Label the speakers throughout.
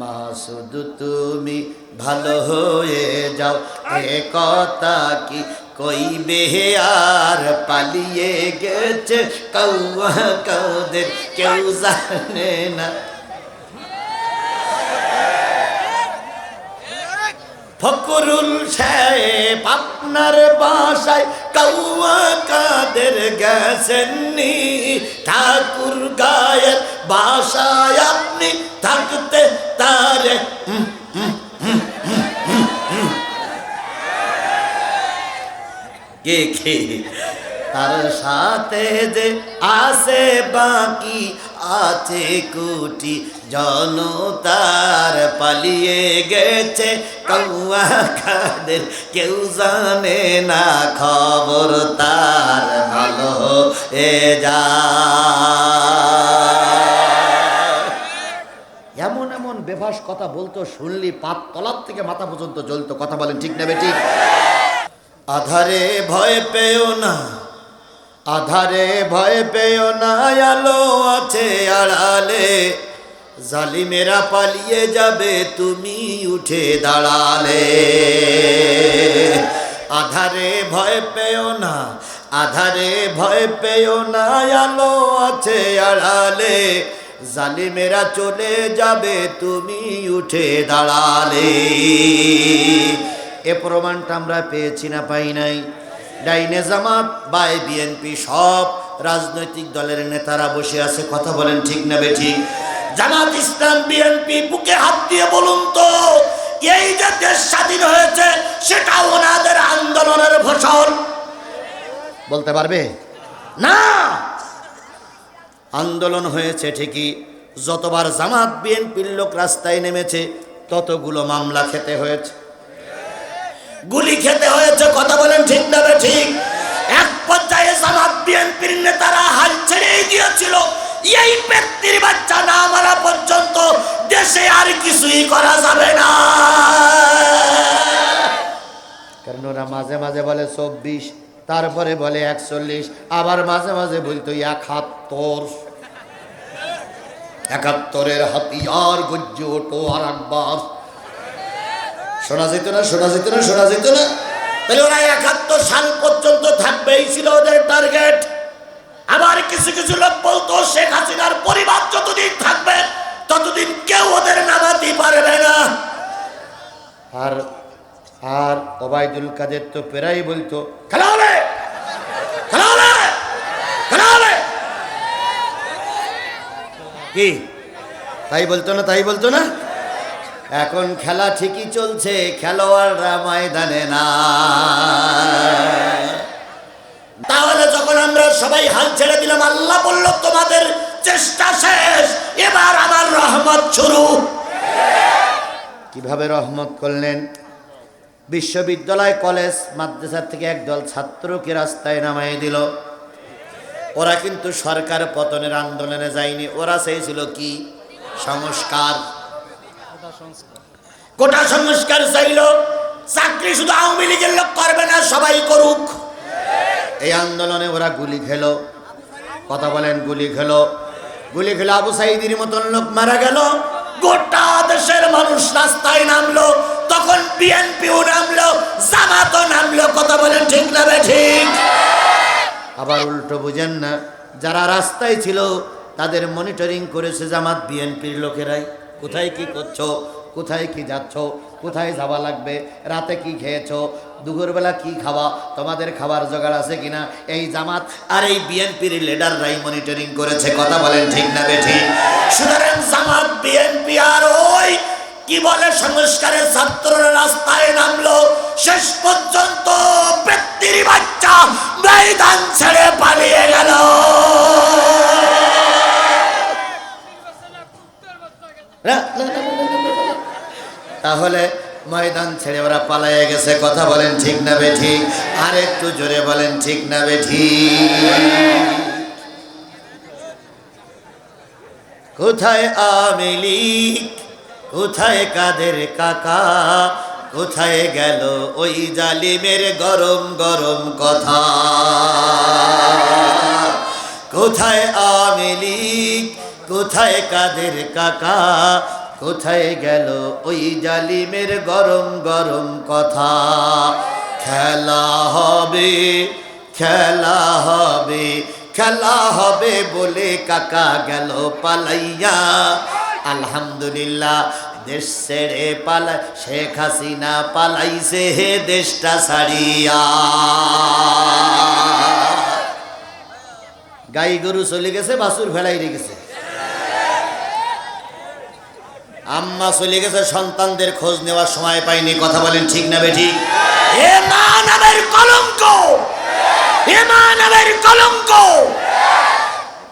Speaker 1: মাসুদ তুমি ভালো হয়ে যাও। এ কথা কি কইবে? আর পালিয়ে গেছে কৌয়া কৌদের, কেউ জানে না। ফকরুল সাহেব আপনার বাসায় কৌয়া কাদের গেছেননি? ঠাকুর গায়ের বাসায় আপনি থাকতে তারে। কে কে? তার সাথে যে আছে বাকি আছে কুটি জনতার পালিয়ে গেছে। কৌয়া খাদের কেউ জানে না খবর তার ভালো এ যা। বেভাস কথা বলতো, শুনলি পাত তলার থেকে মাথা পর্যন্ত জ্বলতো। কথা বলেন ঠিক নেবে ঠিক? আধারে ভয় পেও না, আধারে ভয় পেও না, আলো আছে আড়ালে। জালিমেরা পালিয়ে যাবে, তুমি উঠে দাঁড়ালে। আধারে ভয় পেও না, আধারে ভয় পেও না, আলো আছে আড়ালে। জালিমেরা চলে যাবে, তুমি উঠে দাঁড়ালে। এ প্রমাণটা আমরা পেয়েছি না, পাই নাই। ডাইনে জামাত, বাই বিএনপি সব রাজনৈতিক দলের নেতারা বসে আছে, কথা বলেন ঠিক না বেঠিক জামাত ইসলাম বিএনপি বুকে হাত দিয়ে বলুন তো, এই যে দেশ স্বাধীন হয়েছে সেটা ওনাদের আন্দোলনের ফসল বলতে পারবে? না! আন্দোলন হয়েছে ঠিকই, যতবার জামাত বিএনপির লোক রাস্তায় নেমেছে, ততগুলো মামলা খেতে হয়েছে। গুলি খেতে হয়েছে, কথা বলেন ঠিক না ঠিক। এক পর্যায়ে জামাত বিএনপির নেতারা হাল ছেড়েই দিয়েছিল এই ব্যক্তির বাচ্চা না মারা পর্যন্ত দেশে আর কিছুই করা যাবে না। কারণ ওরা মাঝে মাঝে বলে চব্বিশ, তারপরে বলে একচল্লিশ, আবার মাঝে মাঝে বলতো একাত্তর একাত্তরের হাতিয়ার গজ্জে ওঠো আর একবার। শোনা যেত না, শোনা যেত না, শোনা যেত না। তাহলে ওরা একাত্তর সাল পর্যন্ত থাকবেই ছিল ওদের টার্গেট আবার কিছু কিছু লোক বলতো, শেখ হাসিনার পরিবার যতদিন থাকবে, ততদিন কেউ ওদের নামাতে পারবে না। আর আর ওবায়দুল কাদের তো প্রায় বলতো, খেলা হবে খেলা হবে খেলা হবে কি? তাই বলতো না, তাই বলতো না? এখন খেলা ঠিকই চলছে, খেলোয়াড়রা ময়দানে না তাহলে যখন আমরা সবাই হাল ছেড়ে দিলাম, আল্লাহ বলল, তোমাদের চেষ্টা শেষ, এবার আমার রহমত শুরু। কীভাবে রহমত করলেন? বিশ্ববিদ্যালয়, কলেজ, মাদ্রাসার থেকে একদল ছাত্রকে রাস্তায় নামাই দিল। ওরা কিন্তু সরকার পতনের আন্দোলনে যায়নি। ওরা চেয়েছিল কি? সংস্কার। কোটা সংস্কার চাইল। চাকরি শুধু আওয়ামী লীগের লোক করবে না, সবাই করুক। এই আন্দোলনে ওরা গুলি খেলো। কথা বলেন, গুলি খেল। গুলি খেলো আবু সাইদির মতন লোক মারা গেল। গোটা দেশের মানুষ রাস্তায় নামলো। তখন বিএনপিও নামলো, জামাতও নামলো। কথা বলেন ঠিক না ঠিক? আবার উল্টো বুঝেন না, যারা রাস্তায় ছিল, তাদের মনিটরিং করেছে জামাত বিএনপির লোকেরাই। কোথায় কি করছ? কোথায় কি যাচ্ছ? কোথায় যাওয়া লাগবে? রাতে কি খেয়েছ? দুপুরবেলা কি খাওয়া? তোমাদের খাবার জোগাড় আছে কিনা? এই জামাত আর এই বিএনপির লিডাররাই মনিটরিং করেছে, কথা বলেন ঠিক না বেঠিক সুতরাং জামাত বিএনপি আর ওই, কি বলে সংস্কারের ছাত্ররা রাস্তায় নামলো? শেষ পর্যন্ত ব্যক্তির বাচ্চা ময়দান ছেড়ে পালিয়ে গেল। তাহলে ময়দান ছেড়ে ওরা পালাইয়ে গেছে, কথা বলেন ঠিক না বে ঠিক আর একটু জোরে বলেন ঠিক না বে ঠিক কোথায় আওয়ামী কোথায় কাদের কাকা? কোথায় গেল ওই জালিমের গরম গরম কথা? কোথায় আওয়ামী লীগ? কোথায় কাদের কাকা? কোথায় গেল ওই জালিমের গরম গরম কথা? খেলা হবে খেলা হবে খেলা হবে বলে কাকা গেল পালাইয়া। আলহামদুলিল্লাহ দেশ ছেড়ে পালা শেখ হাসিনা পালাইছে হে দেশটা ছাড়িয়া। গাই গরু চলে গেছে বাসুর ফেলাই রেখেছে আম্মা চলে গেছে সন্তানদের খোঁজ নেওয়ার সময় পাইনি কথা বলেন ঠিক না বেঠিক এ মা নামের কলঙ্ক! এ মা নামের কলঙ্ক!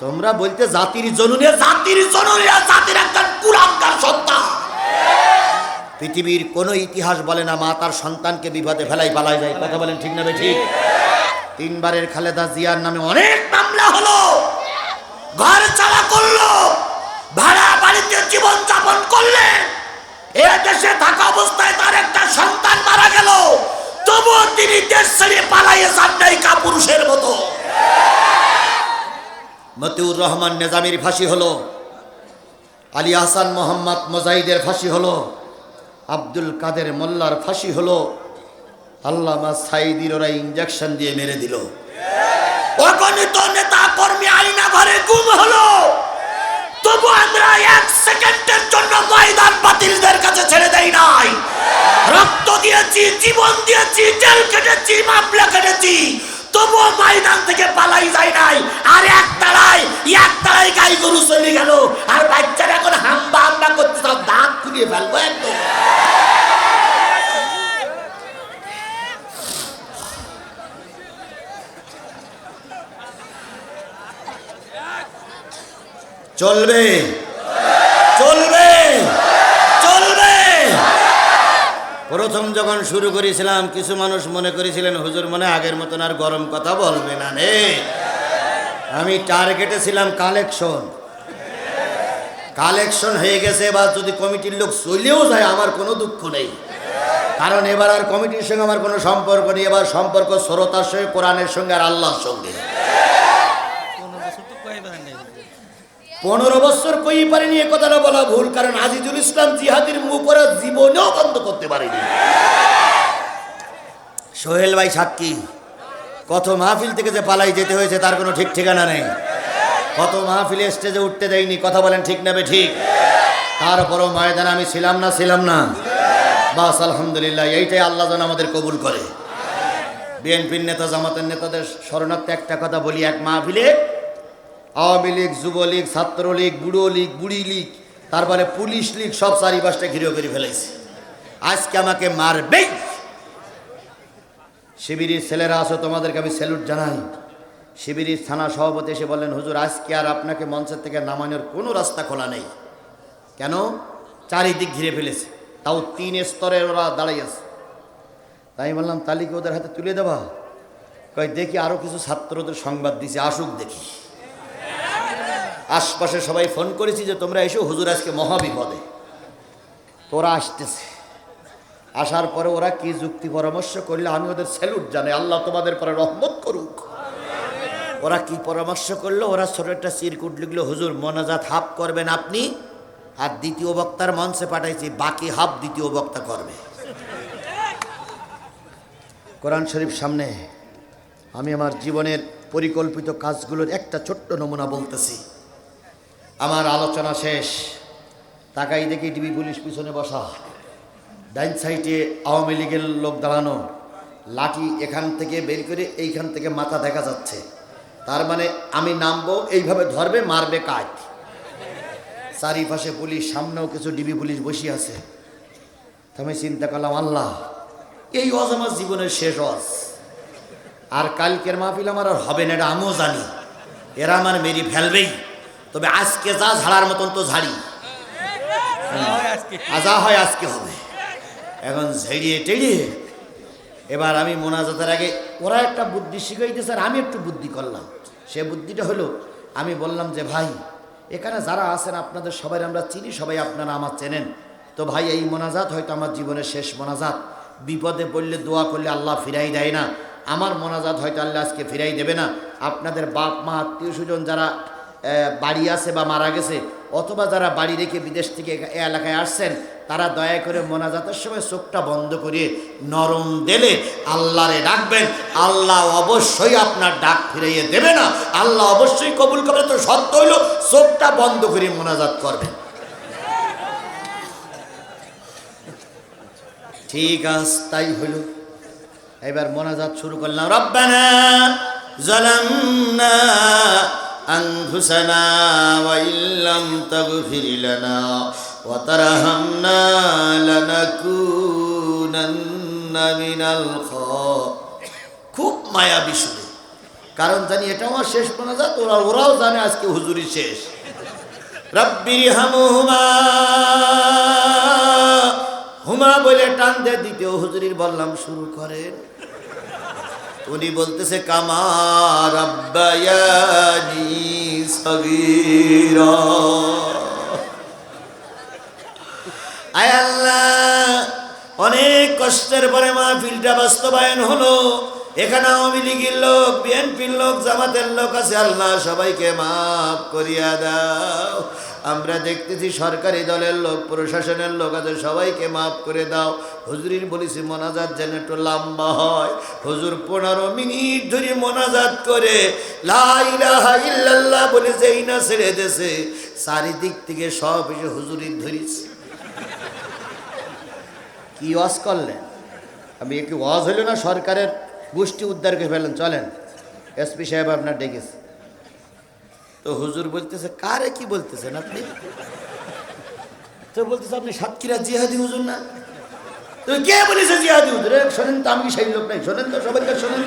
Speaker 1: তোমরা বলতে জাতির জনুনে জাতির জনুনে জাতির একটা কুলাঙ্কার সত্তা পৃথিবীর কোন ইতিহাস বলে না, মা তার সন্তানকে বিপদে ফেলাই, পালাই যায়। কথা বলেন ঠিক না বেঠিক তিনবারের খালেদা জিয়ার নামে অনেক মামলা হলো। ঘর চালা করল। ভাড়া বাড়িতে জীবন যাপন করলেন। এ দেশে থাকা অবস্থায় তার একটা সন্তান মারা গেল। তবুও তিনি দেশ ছেড়ে পালাইয়ে যান নাই কাপুরুষের মতো। মতিউর রহমান নেজামির ফাঁসি হলো। আলী হাসান মোহাম্মদ মোজাহিদের ফাঁসি হলো। আব্দুল কাদের মোল্লার ফাঁসি হলো, আল্লামা সাইদির ওরা ইঞ্জেকশন দিয়ে মেরে দিল। ছেড়ে নাই। রক্ত দিয়েছি, জীবন দিয়েছি কেটেছি ময়দান থেকে পালাই যায় নাই। আর গাই গরু চলে গেল। আর বাচ্চারা এখন হাম্বা হাম্বা করতে সব দাঁত খুলিয়ে ফেলব একদম। চলবে। চলবে। চলবে। প্রথম যখন শুরু করেছিলাম, কিছু মানুষ মনে করেছিলেন, হুজুর, মনে আগের মতন আর গরম কথা বলবে না নে। আমি টার্গেটে ছিলাম কালেকশন। কালেকশন হয়ে গেছে, এবার যদি কমিটির লোক চলেও যায়, আমার কোনো দুঃখ নেই। কারণ এবার আর কমিটির সঙ্গে আমার কোনো সম্পর্ক নেই, এবার সম্পর্ক শ্রোতার সঙ্গে, কোরআনের সঙ্গে আর আল্লাহর সঙ্গে।
Speaker 2: পনেরো বছর
Speaker 1: কই পারেনি এ কথাটা বলা ভুল, কারণ আজিজুল ইসলাম জিহাদির মুখ ওরা জীবনেও বন্ধ করতে পারেনি। সোহেল ভাই সাক্ষী, কত মাহফিল থেকে যে পালাই যেতে হয়েছে তার কোনো ঠিক ঠিকানা নেই। কত মাহফিলে স্টেজে উঠতে দেয়নি, কথা বলেন ঠিক নেবে ঠিক। তারপরও ময়দানে আমি ছিলাম না ছিলাম না। বাস, আলহামদুলিল্লাহ, এইটাই আল্লাহ যেন আমাদের কবুল করে। বিএনপির নেতা, জামাতের নেতাদের শরণার্থে একটা কথা বলি, এক মাহফিলে আওয়ামী লীগ, যুবলীগ, ছাত্রলীগ বুড়ো লীগ বুড়ি লীগ তারপরে পুলিশ লীগ, সব চারিপাশটা ঘিরে করে ফেলেছে। আজকে আমাকে মারবেই শিবিরের ছেলেরা আসো তোমাদেরকে আমি স্যালুট জানাই। শিবিরের থানা সভাপতি এসে বললেন, হুজুর, আজকে আর আপনাকে মঞ্চের থেকে নামানোর কোনো রাস্তা খোলা নেই। কেন? চারিদিক ঘিরে ফেলেছে। তাও তিন স্তরের ওরা দাঁড়াই আছে। তাই বললাম তালিকা ওদের হাতে তুলে দেওয়া কয়, দেখি আরও কিছু ছাত্রদের সংবাদ দিছে, আসুক দেখি। আশপাশে সবাই ফোন করেছি যে তোমরা এসো, হুজুর আজকে মহাবিপদে। তোরা আসতেছে। আসার পরে ওরা কি যুক্তি পরামর্শ করলে, আমি ওদের স্যালুট জানে আল্লাহ তোমাদের পরে রহমত করুক। ওরা কি পরামর্শ করল, ওরা ছোট একটা চিরকুট লিখলো, হুজুর, মনাজাত হাফ করবেন আপনি? আর দ্বিতীয় বক্তার মঞ্চে পাঠাইছি, বাকি হাফ দ্বিতীয় বক্তা করবে। কোরআন শরীফ সামনে। আমি আমার জীবনের পরিকল্পিত কাজগুলোর একটা ছোট্ট নমুনা বলতেছি। আমার আলোচনা শেষ। তাকাই দেখি ডিবি পুলিশ পিছনে বসা। ডাইন সাইডে আওয়ামী লীগের লোক দাঁড়ানো। লাঠি এখান থেকে বের করে এইখান থেকে মাথা দেখা যাচ্ছে। তার মানে আমি নামবো, এইভাবে ধরবে, মারবে কাজ চারিপাশে পুলিশ, সামনেও কিছু ডিবি পুলিশ বসে আছে। আমি চিন্তা করলাম, আল্লাহ, এই অজ আমার জীবনের শেষ অজ আর কালকের মাহফিল আমার আর হবে না, এটা আমিও জানি। এরা আমার মেরি ফেলবেই। তবে আজকে যা ঝাড়ার মতন তো ঝাড়ি। যা হয় আজকে হবে। এখন ঝেড়িয়ে টেড়িয়ে, এবার আমি মোনাজাতের আগে, ওরা একটা বুদ্ধি শিখাইতেছে আর আমি একটু বুদ্ধি করলাম। সে বুদ্ধিটা হলো, আমি বললাম যে, ভাই, এখানে যারা আছেন আপনাদের সবাই, আমরা চিনি সবাই, আপনারা আমার চেনেন। তো ভাই, এই মোনাজাত হয়তো আমার জীবনের শেষ মোনাজাত। বিপদে পড়লে দোয়া করলে আল্লাহ ফিরাই দেয় না। আমার মোনাজাত হয়তো আল্লাহ আজকে ফিরাই দেবে না। আপনাদের বাপ মা আত্মীয় স্বজন যারা বাড়ি আছে বা মারা গেছে, অথবা যারা বাড়ি রেখে বিদেশ থেকে এ এলাকায় আসছেন, তারা দয়া করে মোনাজাতের সময় চোখটা বন্ধ করে নরম দিলে আল্লাহরে ডাকবেন। আল্লাহ অবশ্যই আপনার ডাক ফিরাইয়ে দেবে না। আল্লাহ অবশ্যই কবুল করবে। তো সত্য হইল চোখটা বন্ধ করে মোনাজাত করবেন। ঠিক আছে, তাই হইল। এবার মোনাজাত শুরু করলাম। রব্বানা জালামনা আনফুসানা ওয়া ইল্লাম তাগফির লানা ওয়া তারহামনা লানাকুনান্না মিনাল খুব মায়া বিষয় কারণ জানি এটা আমার শেষ মনে মোনাজাত, ওরা ওরাও জানে আজকে হুজুরি শেষ। রব্বির হামুহুমা হুমা বলে টান দে, দ্বিতীয় হুজুরির বললাম, শুরু করেন। উনি বলতেছে কামার আব্বায়ানি আল্লাহ অনেক কষ্টের পরে মাহফিলটা বাস্তবায়ন হলো। এখানে আওয়ামী লীগের লোক, বিএনপির লোক, জামাতের লোক আছে। আল্লাহ সবাইকে মাফ করিয়া দাও। আমরা দেখতেছি সরকারি দলের লোক, প্রশাসনের লোক আছে, সবাইকে মাফ করে দাও। হুজুরির বলেছি, মোনাজাত যেন একটু লম্বা হয়। হুজুর পনেরো মিনিট ধরে মোনাজাত করে, লা ইলাহা ইল্লাল্লাহ বলে যেই না ছেড়ে দেছে। চারিদিক থেকে সব এসে হুজুরির ধরিস কি ওয়াজ করলেন? আমি কি ওয়াজ হইল না সরকারের? গোষ্ঠী উদ্ধার করে ফেলেন, চলেন। এসপি সাহেব আপনার ডেকেছে। তো হুজুর বলতেছে, কারে কি বলতেছেন আপনি? তো বলতেছে, আপনি সাতক্ষীরা জিহাদি হুজুর না? তুমি কে বলেছে জিহাদি হুজুর? শোনেন তো, আমি সেই লোক নাই। শোনেন তো সবাইকে শোনেন।